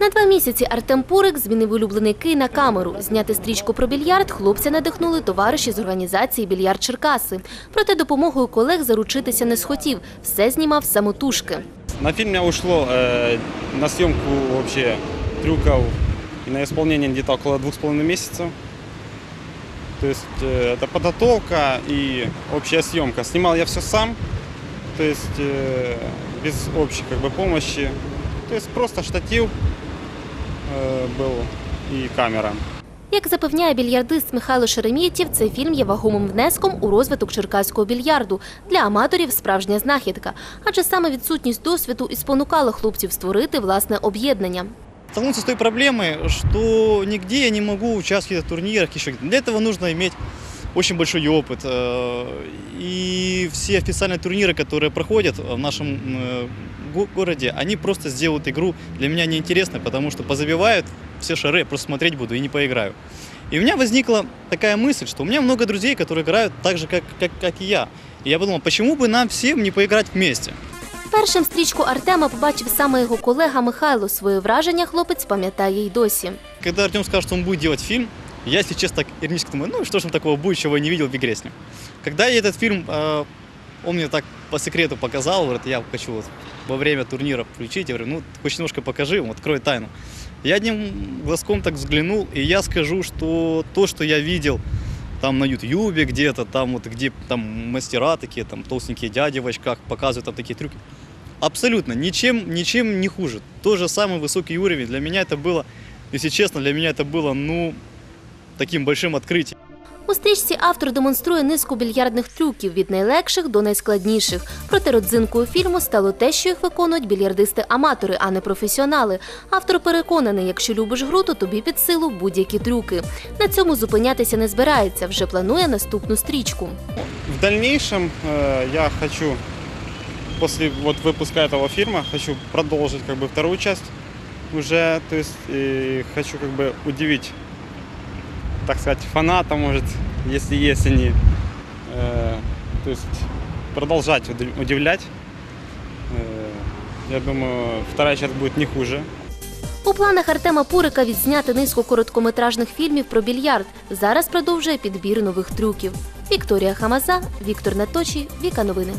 На два місяці Артем Пурик змінив улюблений кий на камеру. Зняти стрічку про більярд хлопця надихнули товариші з організації Більярд Черкаси. Проте допомогою колег заручитися не схотів. Все знімав самотужки. На фильме ушло э, на съемку вообще трюков и на исполнение где-то около двух с половиной месяцев. То есть э, это подготовка и общая съемка. Снимал я все сам, то есть э, без общей как бы помощи. То есть просто штатив э, был и камера. Як запевняє більярдист Михайло Шеремієтів, цей фільм є вагомим внеском у розвиток черкаського більярду. Для аматорів справжня знахідка. Адже саме відсутність досвіду і спонукала хлопців створити власне об'єднання. Столкнулся с той проблемой, что нигде я не могу участвовать в турнирах. Еще. Для этого нужно иметь очень большой опыт. э, И все официальные турниры, которые проходят в нашем э, го- городе, они просто сделают игру для меня неинтересной, потому что позабивают все шары, я просто смотреть буду и не поиграю. И у меня возникла такая мысль, что у меня много друзей, которые играют так же, как, как, как и я. И я подумал, почему бы нам всем не поиграть вместе? Першим стрічку Артема побачив саме його колега Михайло. Своє враження хлопець пам'ятає й досі. Когда Артем скажет, что он будет делать фильм, я, честно, так иронически думаю, ну что ж там такого будет, чего я не видел в игре с ним. Когда я этот фильм, э, он мне так по секрету показал, говорит, я хочу вот во время турнира включить, я говорю, ну хоть немножко покажи, открой тайну. Я одним глазком так взглянул, и я скажу, что то, что я видел там на Ютьюбе где-то, там вот где там мастера такие, там толстенькие дяди в очках показывают там такие трюки, абсолютно ничем, ничем не хуже. Тот же самый высокий уровень. Для меня это было, если честно, для меня это было, ну, таким большим открытием. У стрічці автор демонструє низку більярдних трюків від найлегших до найскладніших. Проте родзинкою фільму стало те, що їх виконують більярдисти-аматори, а не професіонали. Автор переконаний, якщо любиш гру, то тобі під силу будь-які трюки. На цьому зупинятися не збирається. Вже планує наступну стрічку. В дальнейшем э, я хочу, после вот выпуска этого фильма, хочу продолжить как бы вторую часть уже, то есть и хочу как бы удивить, так сказать, фаната, может, если есть они, Э, то есть продолжать удивлять. Э, я думаю, вторая часть будет не хуже. У планах Артема Пурика відзняти низку короткометражних фільмів про більярд. Зараз продовжує підбір нових трюків. Вікторія Хамаза, Віктор Наточі, Віка Новини.